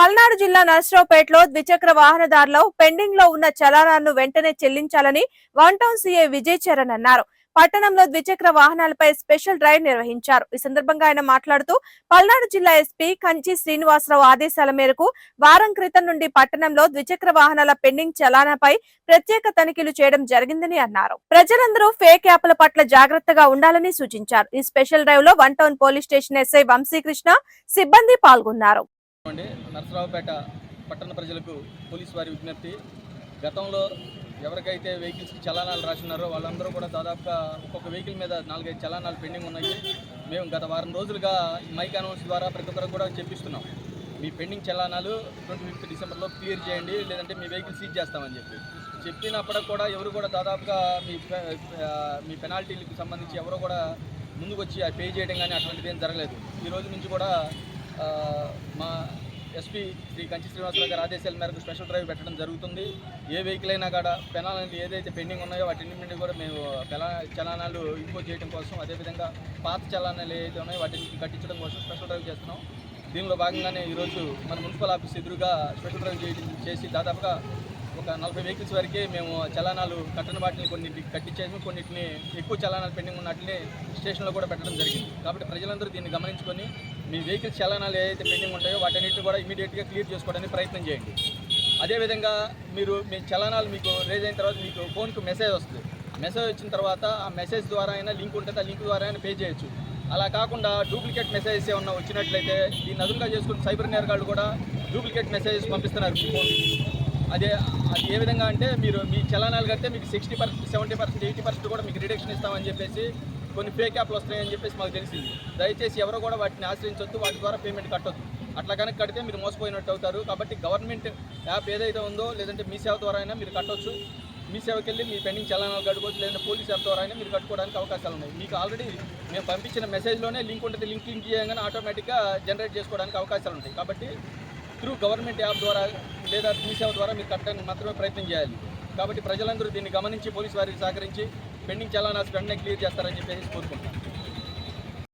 పల్నాడు జిల్లా నర్సరావుపేటలో ద్విచక్ర వాహనదారులు పెండింగ్లో ఉన్న చలానాలను వెంటనే చెల్లించాలని one town CA Vijay Charan అన్నారు. పట్టణంలో ద్విచక్ర వాహనాలపై స్పెషల్ డ్రైవ్ నిర్వహించారు. ఈ సందర్భంగా ఆయన మాట్లాడుతూ పల్నాడు జిల్లా ఎస్పీ కంచి శ్రీనివాసరావు ఆదేశాల మేరకు వారం క్రితం నుండి పట్టణంలో ద్విచక్ర వాహనాల పెండింగ్ చలానాపై ప్రత్యేక తనిఖీలు చేయడం జరిగిందని అన్నారు. ప్రజలందరూ ఫేక్ యాప్ల పట్ల జాగ్రత్తగా ఉండాలని సూచించారు. ఈ స్పెషల్ డ్రైవ్లో one town police station SI Vamsikrishna సిబ్బంది పాల్గొన్నారు. అండి నరసరావుపేట పట్టణ ప్రజలకు పోలీసు వారి విజ్ఞప్తి. గతంలో ఎవరికైతే వెహికల్స్కి చలానాలు రాసినారో వాళ్ళందరూ కూడా దాదాపుగా ఒక్కొక్క వెహికల్ మీద నాలుగైదు చలానాలు పెండింగ్ ఉన్నాయి. మేము గత వారం రోజులుగా మైక్ అనౌన్స్ ద్వారా ప్రతి ఒక్కరికి కూడా చెప్పిస్తున్నాం. మీ పెండింగ్ చలానాలు ట్వంటీ ఫిఫ్త్ డిసెంబర్లో క్లియర్ చేయండి లేదంటే మీ వెహికల్ సీజ్ చేస్తామని చెప్పి. చెప్పినప్పటికి కూడా ఎవరు కూడా దాదాపుగా మీ మీ పెనాల్టీలకు సంబంధించి ఎవరు కూడా ముందుకు వచ్చి పే చేయడం కానీ అటువంటిది ఏం జరగలేదు. ఈ రోజు నుంచి కూడా మా ఎస్పీ శ్రీ కంచి శ్రీనివాసరావు గారి ఆదేశాల మేరకు స్పెషల్ డ్రైవ్ పెట్టడం జరుగుతుంది. ఏ వెహికల్ అయినా కూడా పెనాలని ఏదైతే పెండింగ్ ఉన్నాయో వాటిన్నింటినీ కూడా మేము పెలా చలానాలు ఇంపోజ్ చేయడం కోసం అదేవిధంగా పాత చలానాలు ఏదైతే ఉన్నాయో వాటిని కట్టించడం కోసం స్పెషల్ డ్రైవ్ చేస్తున్నాం. దీనిలో భాగంగానే ఈరోజు మన మున్సిపల్ ఆఫీస్ ఎదురుగా స్పెషల్ డ్రైవ్ చేయడం చేసి దాదాపుగా ఒక నలభై వెహికల్స్ వరకే మేము చలానాలు కట్టిన వాటిని కొన్ని కట్టించేసి కొన్నిటిని ఎక్కువ చలానాలు పెండింగ్ ఉన్నట్లే స్టేషన్లో కూడా పెట్టడం జరిగింది. కాబట్టి ప్రజలందరూ దీన్ని గమనించుకొని మీ వెహికల్స్ చలానాలు ఏదైతే పెండింగ్ ఉంటాయో వాటన్నిటిని కూడా ఇమీడియట్గా క్లియర్ చేసుకోవడానికి ప్రయత్నం చేయండి. అదేవిధంగా మీరు మీ చలానాలు మీకు రేజ్ అయిన తర్వాత మీకు ఫోన్కి మెసేజ్ వస్తుంది. మెసేజ్ వచ్చిన తర్వాత ఆ మెసేజ్ ద్వారా అయినా లింక్ ఉంటుంది ఆ లింక్ ద్వారా అయినా పే చేయొచ్చు. అలా కాకుండా డూప్లికేట్ మెసేజెస్ ఏమన్నా వచ్చినట్లయితే దీన్ని అదునుగా చేసుకుని సైబర్ నేరగాళ్ళు కూడా డూప్లికేట్ మెసేజెస్ పంపిస్తున్నారు ఫోన్ అదే అది ఏ విధంగా అంటే మీరు మీ చలానాలు కడితే మీకు sixty percent seventy percent eighty percent కూడా మీకు రిడక్షన్ ఇస్తామని చెప్పేసి కొన్ని ఫేక్ యాప్లు వస్తున్నాయని చెప్పేసి మాకు తెలిసింది. దయచేసి ఎవరు కూడా వాటిని ఆశ్రయించవద్దు వాటి ద్వారా పేమెంట్ కట్టొద్దు. అట్లా కనుక కడితే మీరు మోసపోయినట్టు అవుతారు. కాబట్టి గవర్నమెంట్ యాప్ ఏదైతే ఉందో లేదంటే మీ సేవ ద్వారా అయినా మీరు కట్టొచ్చు. మీ సేవకి వెళ్ళి మీ పెండింగ్ చలానాలు కట్టుకోవచ్చు లేదంటే పోలీస్ యాప్ ద్వారా అయినా మీరు కట్టుకోవడానికి అవకాశాలు ఉన్నాయి. మీకు ఆల్రెడీ మేము పంపించిన మెసేజ్లోనే లింక్ ఉంటుంది లింక్ లింక్ చేయగానే ఆటోమేటిక్గా జనరేట్ చేసుకోవడానికి అవకాశాలు ఉంటాయి. కాబట్టి త్రూ గవర్నమెంట్ యాప్ ద్వారా లేదా మీసేవ ద్వారా మీరు కట్టడానికి మాత్రమే ప్రయత్నం చేయాలి. కాబట్టి ప్రజలందరూ దీన్ని గమనించి పోలీసు వారికి సహకరించి పెండింగ్ చలానాస్ వెంటనే క్లియర్ చేస్తారని చెప్పేసి కోరుకుంటున్నాను.